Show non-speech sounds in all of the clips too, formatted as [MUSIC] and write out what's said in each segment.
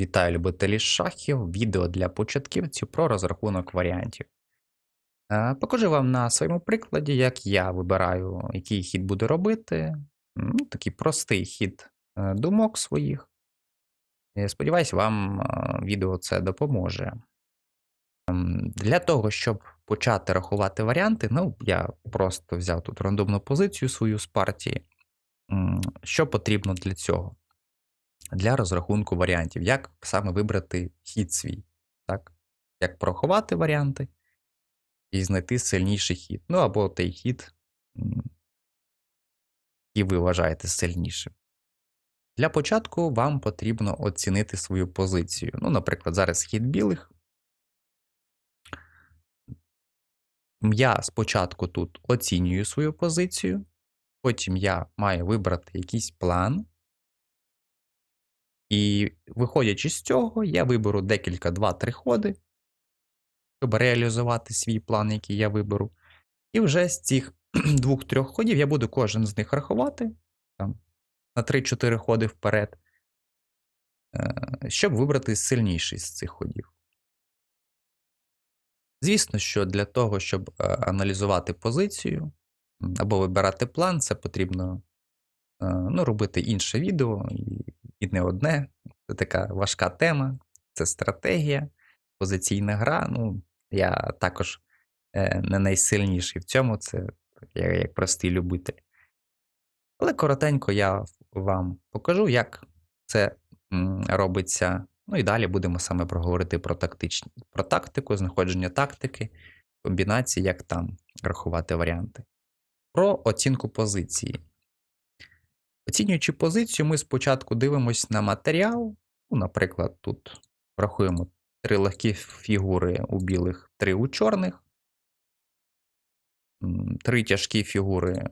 Вітаю любителі шахів, відео для початківців про розрахунок варіантів. Е, Покажу вам на своєму прикладі, як я вибираю, який хід буду робити. Ну, Такий простий хід е, думок своїх. Сподіваюсь, вам е, відео це допоможе. Ем, Для того, щоб почати рахувати варіанти, ну, я просто взяв тут рандомну позицію свою з партії. Що потрібно для цього? Для розрахунку варіантів, як саме вибрати хід свій, так? Як порахувати варіанти і знайти сильніший хід. Ну або той хід, який ви вважаєте сильнішим. Для початку вам потрібно оцінити свою позицію. Ну, наприклад, зараз хід білих. Я спочатку тут оцінюю свою позицію, потім я маю вибрати якийсь план. І виходячи з цього, я виберу декілька 2-3 ходи, щоб реалізувати свій план, який я виберу. І вже з цих [CLEARS THROAT] 2-3 ходів я буду кожен з них рахувати там, на 3-4 ходи вперед, е, щоб вибрати сильніший з цих ходів. Звісно, що для того, щоб е, аналізувати позицію або вибирати план, це потрібно е, ну, робити інше відео, і не одне. Це така важка тема, це стратегія, позиційна гра. Ну, я також е, не найсильніший в цьому, це я як простий любитель. Але коротенько я вам покажу, як це робиться. Ну і далі будемо саме проговорити про, тактичні, про тактику, знаходження тактики, комбінації, як там рахувати варіанти. Про оцінку позиції. Оцінюючи позицію, ми спочатку дивимося на матеріал. Ну, наприклад, тут рахуємо три легкі фігури у білих, три у чорних, три тяжкі фігури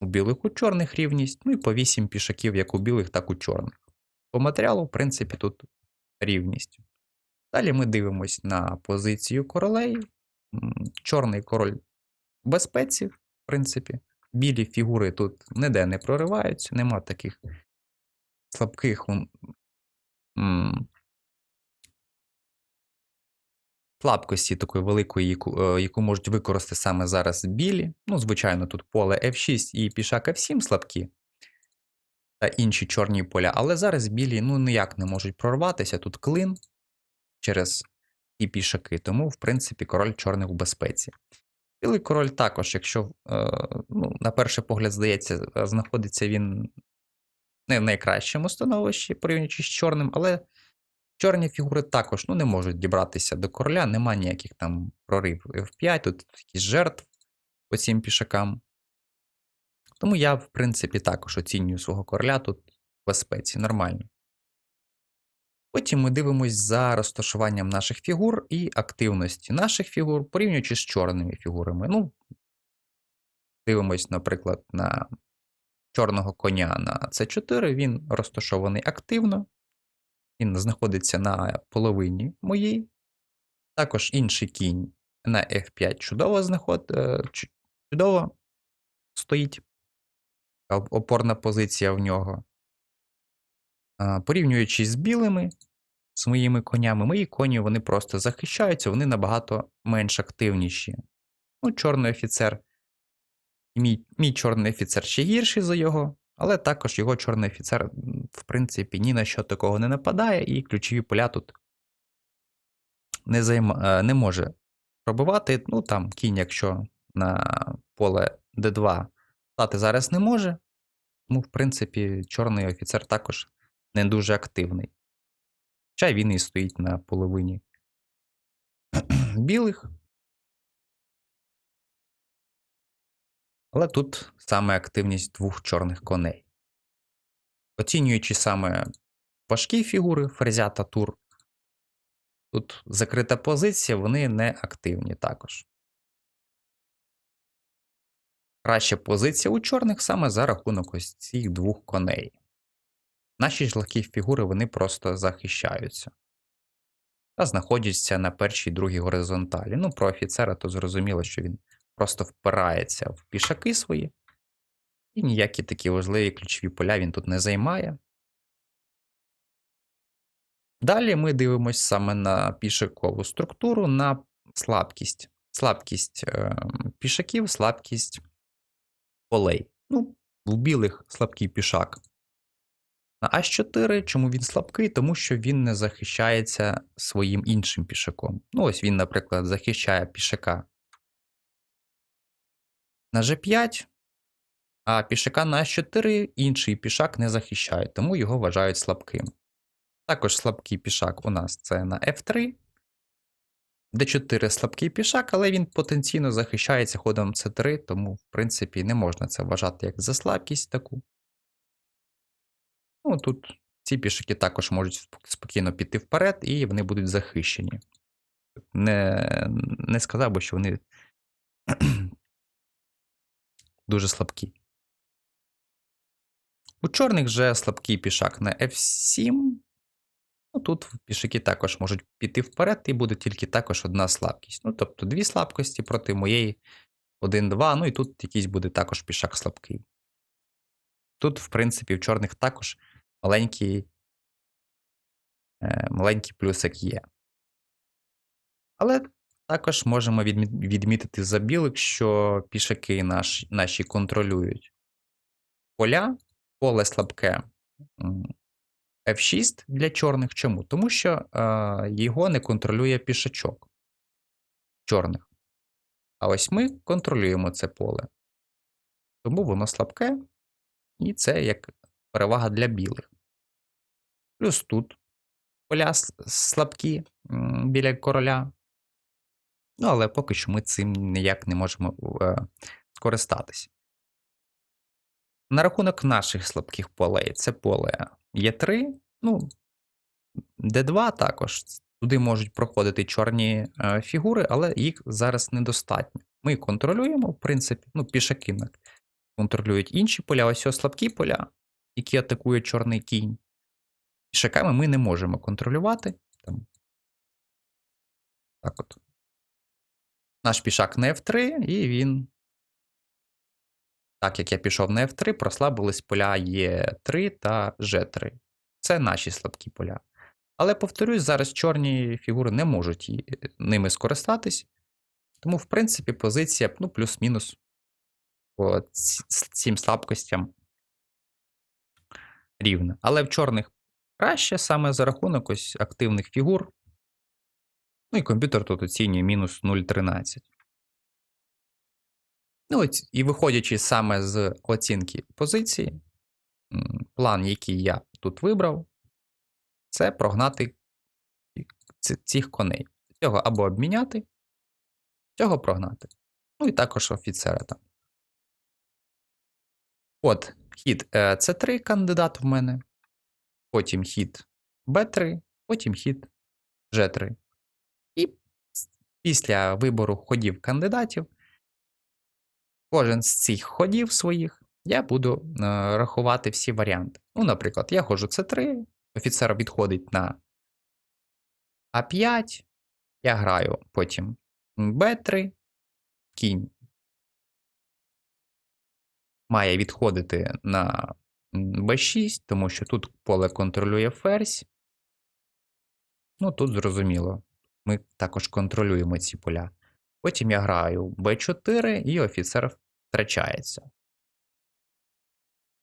у білих у чорних рівність, ну і по 8 пішаків як у білих, так у чорних. По матеріалу, в принципі, тут рівність. Далі ми дивимось на позицію королей. Чорний король в безпеці, в принципі. Білі фігури тут ніде не прориваються, нема таких слабких слабкості такої великої, яку, е, яку можуть використати саме зараз білі. Ну, звичайно, тут поле F6 і пішак F7 слабкі та інші чорні поля, але зараз білі ну ніяк не можуть прорватися. Тут клин через ті пішаки, тому, в принципі, король чорних в безпеці. Білий король також, якщо е, ну, на перший погляд, здається, е, знаходиться він не в найкращому становищі, порівнюючи з чорним, але чорні фігури також ну, не можуть дібратися до короля, нема ніяких там прорив F5, тут якісь жертв по цим пішакам. Тому я, в принципі, також оцінюю свого короля тут в безпеці, нормально. Потім ми дивимось за розташуванням наших фігур і активності наших фігур, порівнюючи з чорними фігурами. Ну, дивимось, наприклад, на чорного коня на c4, він розташований активно, він знаходиться на половині моїй. Також інший кінь на F5 чудово знаход... е, чудово стоїть. Опорна позиція в нього. Порівнюючи з білими, з моїми конями, мої коні вони просто захищаються, вони набагато менш активніші. Ну, чорний офіцер. Мій, мій чорний офіцер ще гірший за його, але також його чорний офіцер, в принципі, ні на що такого не нападає, і ключові поля тут не, займа, е, не може пробивати. Ну, там кінь, якщо на поле d2 стати зараз не може, тому, в принципі, чорний офіцер також не дуже активний. Хоча він і стоїть на половині білих. Але тут саме активність двох чорних коней. Оцінюючи саме важкі фігури ферзя та тур, тут закрита позиція, вони не активні також. Краща позиція у чорних саме за рахунок ось цих двох коней. Наші ж легкі фігури вони просто захищаються. Та знаходяться на першій другій горизонталі. Ну, про офіцера то зрозуміло, що він просто впирається в пішаки свої. І ніякі такі важливі ключові поля він тут не займає. Далі ми дивимось саме на пішакову структуру, на слабкість. Слабкість е, пішаків, слабкість полей. Ну, у білих слабкий пішак. На H4, чому він слабкий? Тому що він не захищається своїм іншим пішаком. Ну, ось він, наприклад, захищає пішака на G5, а пішака на H4 інший пішак не захищає, тому його вважають слабким. Також слабкий пішак у нас це на F3. D4 слабкий пішак, але він потенційно захищається ходом C3, тому, в принципі, не можна це вважати як за слабкість таку. Ну, тут ці пішаки також можуть спокійно піти вперед, і вони будуть захищені. Не, не сказав би, що вони [CLEARS THROAT] дуже слабкі. У чорних же слабкий пішак на F7. Ну, тут пішаки також можуть піти вперед, і буде тільки також одна слабкість. Ну, тобто дві слабкості проти моєї 1-2, ну і тут якийсь буде також пішак слабкий. Тут, в принципі, в чорних також маленький, е, маленький плюсик є. Але також можемо відмітити за білих, що пішаки наш, наші контролюють поля, поле слабке F6 для чорних. Чому? Тому що е, його не контролює пішачок чорних. А ось ми контролюємо це поле. Тому воно слабке, і це як перевага для білих. Плюс тут поля слабкі біля короля. Ну, але поки що ми цим ніяк не можемо е, скористатись. На рахунок наших слабких полей, це поле Е3, ну, Д2 також. Туди можуть проходити чорні е, фігури, але їх зараз недостатньо. Ми контролюємо, в принципі, ну, пішаки контролюють інші поля, ось ось слабкі поля, які атакує чорний кінь. Пішаками ми не можемо контролювати. Там. Так от. Наш пішак на F3, і він. Так як я пішов на F3, прослабились поля Е3 та G3. Це наші слабкі поля. Але повторюсь, зараз чорні фігури не можуть ними скористатись. Тому, в принципі, позиція ну, плюс-мінус по цим слабкостям рівна. Але в чорних краще саме за рахунок ось активних фігур. Ну і комп'ютер тут оцінює мінус 0,13. Ну, і виходячи саме з оцінки позиції, план, який я тут вибрав, це прогнати цих коней. Цього або обміняти, цього прогнати. Ну і також офіцера там. От, хід е, С3 кандидат в мене, потім хід Б3, потім хід Ж3. І після вибору ходів кандидатів, кожен з цих ходів своїх я буду е, рахувати всі варіанти. Ну, наприклад, я ходжу С3, офіцер відходить на А5, я граю потім Б3, кінь має відходити на b6, тому що тут поле контролює ферзь. Ну, тут зрозуміло. Ми також контролюємо ці поля. Потім я граю b4 і офіцер втрачається.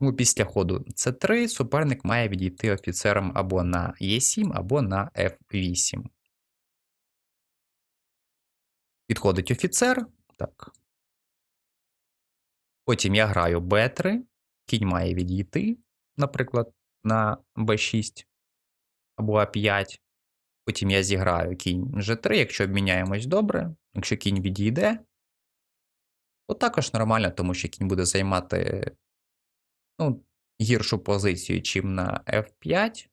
Ну, після ходу c3 суперник має відійти офіцером або на e7, або на f8. Підходить офіцер. Так, Потім я граю b3, кінь має відійти, наприклад, на b6 або a5. Потім я зіграю кінь g3, якщо обміняємось добре. Якщо кінь відійде, то також нормально, тому що кінь буде займати ну, гіршу позицію, чим на f5.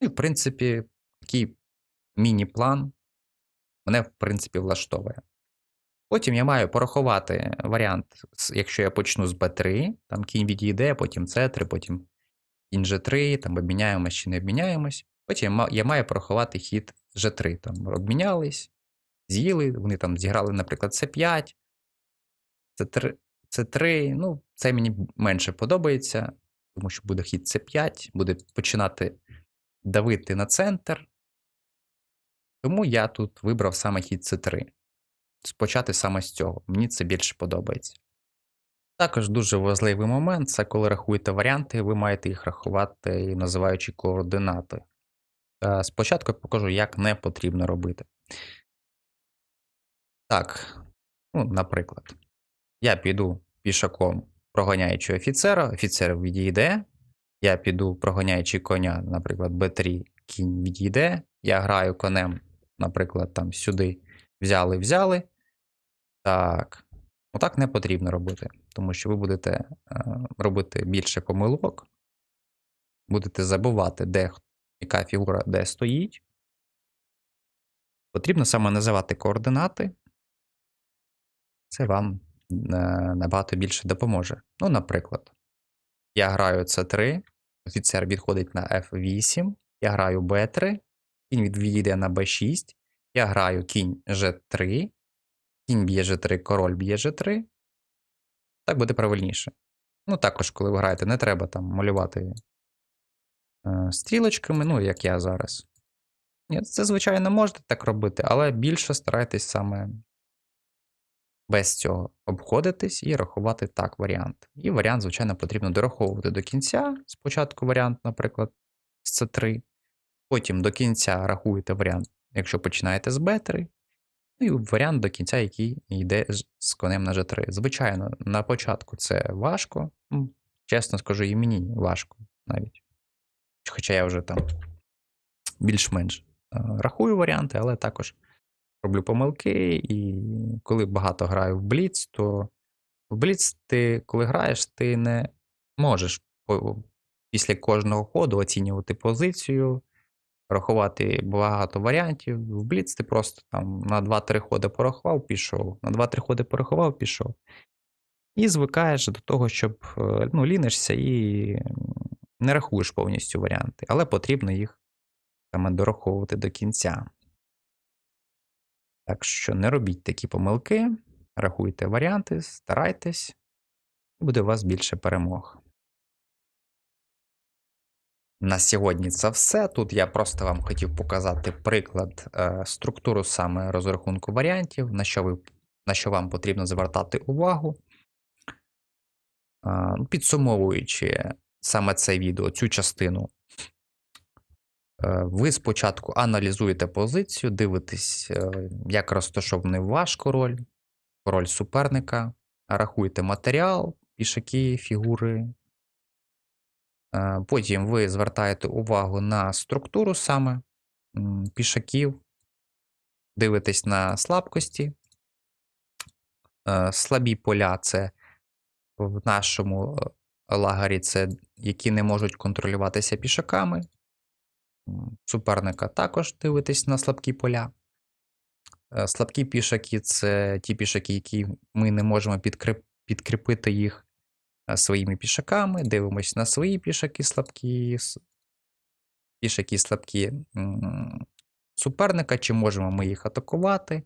І, в принципі, такий міні-план мене, в принципі, влаштовує. Потім я маю порахувати варіант, якщо я почну з b3, там кінь відійде, потім c3, потім кінь g3, там обміняємось чи не обміняємось. Потім я маю порахувати хід g3. Там обмінялись, з'їли, вони там зіграли, наприклад, c5, c3, c3. Ну, це мені менше подобається, тому що буде хід c5, буде починати давити на центр. Тому я тут вибрав саме хід С3. Спочати саме з цього. Мені це більше подобається. Також дуже важливий момент це коли рахуєте варіанти, ви маєте їх рахувати, називаючи координати. Е, Спочатку я покажу, як не потрібно робити. Так, ну, наприклад, я піду пішаком, проганяючи офіцера, офіцер відійде. Я піду, проганяючи коня, наприклад, Б3, кінь відійде. Я граю конем, наприклад, там сюди взяли, взяли. Так. Отак не потрібно робити, тому що ви будете е, робити більше помилок, будете забувати, де яка фігура де стоїть. Потрібно саме називати координати. Це вам е, набагато більше допоможе. Ну, наприклад, я граю С3, офіцер відходить на F8, я граю Б3, кінь відійде на Б6, я граю кінь G3, кінь б'є G3, король б'є G3. Так буде правильніше. Ну, також, коли ви граєте, не треба там малювати е, стрілочками, ну, як я зараз. Ні, це, звичайно, можете так робити, але більше старайтесь саме без цього обходитись і рахувати так варіант. І варіант, звичайно, потрібно дораховувати до кінця. Спочатку варіант, наприклад, з С3. Потім до кінця рахуєте варіант, якщо починаєте з Б3. Ну і варіант до кінця, який йде з- конем на G3. Звичайно, на початку це важко. Чесно скажу, і мені важко навіть. Хоча я вже там більш-менш е, рахую варіанти, але також роблю помилки. І коли багато граю в Бліц, то в Бліц ти, коли граєш, ти не можеш після кожного ходу оцінювати позицію, рахувати багато варіантів. В Бліц ти просто там на 2-3 ходи порахував, пішов, на 2-3 ходи порахував, пішов. І звикаєш до того, щоб е, ну, лінишся і не рахуєш повністю варіанти, але потрібно їх саме дораховувати до кінця. Так що не робіть такі помилки, рахуйте варіанти, старайтесь, і буде у вас більше перемог. На сьогодні це все. Тут я просто вам хотів показати приклад е, структуру саме розрахунку варіантів, на що, ви, на що вам потрібно звертати увагу. Е, підсумовуючи саме це відео, цю частину, е, ви спочатку аналізуєте позицію, дивитесь, як розташований ваш король, король суперника, рахуєте матеріал, пішаки, фігури. Потім ви звертаєте увагу на структуру саме пішаків, дивитесь на слабкості. Е, Слабі поля це в нашому е, лагері це які не можуть контролюватися пішаками. Суперника також дивитесь на слабкі поля. Е, Слабкі пішаки це ті пішаки, які ми не можемо підкріп- підкріпити їх своїми пішаками. Дивимось на свої пішаки слабкі, пішаки слабкі суперника, чи можемо ми їх атакувати,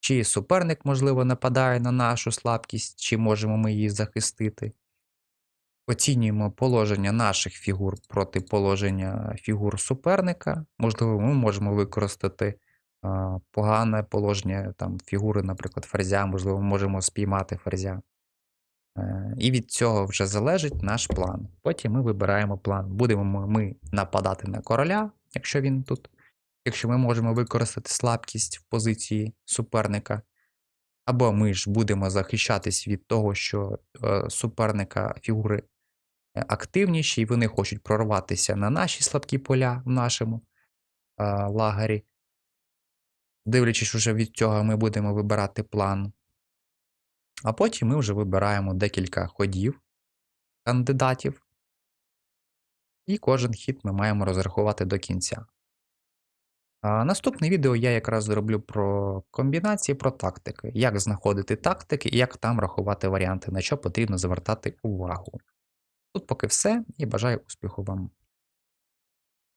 чи суперник, можливо, нападає на нашу слабкість, чи можемо ми її захистити. Оцінюємо положення наших фігур проти положення фігур суперника. Можливо, ми можемо використати а, погане положення там, фігури, наприклад, ферзя, можливо, ми можемо спіймати ферзя. Е, І від цього вже залежить наш план. Потім ми вибираємо план. Будемо ми нападати на короля, якщо він тут, якщо ми можемо використати слабкість в позиції суперника. Або ми ж будемо захищатись від того, що е, суперника фігури е, активніші, і вони хочуть прорватися на наші слабкі поля в нашому лагері. Дивлячись уже від цього, ми будемо вибирати план. А потім ми вже вибираємо декілька ходів кандидатів, і кожен хід ми маємо розрахувати до кінця. А наступне відео я якраз зроблю про комбінації, про тактики, як знаходити тактики і як там рахувати варіанти, на що потрібно звертати увагу. Тут поки все і бажаю успіху вам.